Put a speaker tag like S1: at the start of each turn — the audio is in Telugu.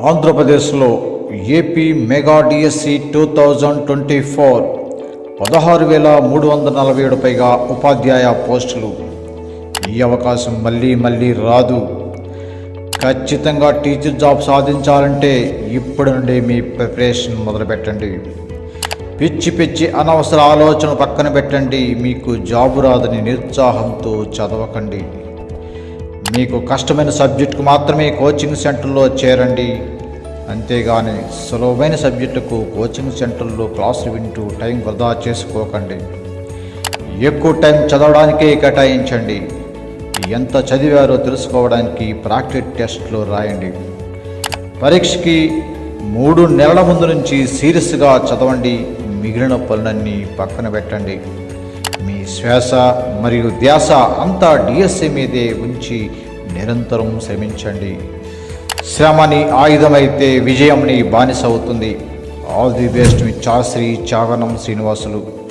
S1: ఆంధ్రప్రదేశ్లో AP mega DSC two thousand twenty four పదహారు వేల మూడు వందల నలభై ఏడు పైగా ఉపాధ్యాయ పోస్టులు. ఈ అవకాశం మళ్ళీ మళ్ళీ రాదు. ఖచ్చితంగా టీచర్ జాబ్ సాధించాలంటే ఇప్పటి నుండి మీ ప్రిపరేషన్ మొదలుపెట్టండి. పిచ్చి పిచ్చి అనవసర ఆలోచన పక్కన పెట్టండి. మీకు జాబు రాదని నిరుత్సాహంతో చదవకండి. మీకు కష్టమైన సబ్జెక్టుకు మాత్రమే కోచింగ్ సెంటర్లో చేరండి. అంతేగాని సులభమైన సబ్జెక్టుకు కోచింగ్ సెంటర్లో క్లాసులు వింటూ టైం వృధా చేసుకోకండి. ఎక్కువ టైం చదవడానికే కేటాయించండి. ఎంత చదివారో తెలుసుకోవడానికి ప్రాక్టీస్ టెస్ట్లో రాయండి. పరీక్షకి మూడు నెలల ముందు నుంచి సీరియస్గా చదవండి. మిగిలిన పనులన్నీ పక్కన పెట్టండి. మీ శ్వాస మరియు ధ్యాస అంతా డిఎస్ఏ మీదే ఉంచి నిరంతరం శ్రమించండి. శ్రమని ఆయుధమైతే విజయంని బానిస అవుతుంది. ఆల్ ది బెస్ట్ మీ చాశ్రీ చాగనం శ్రీనివాసులు.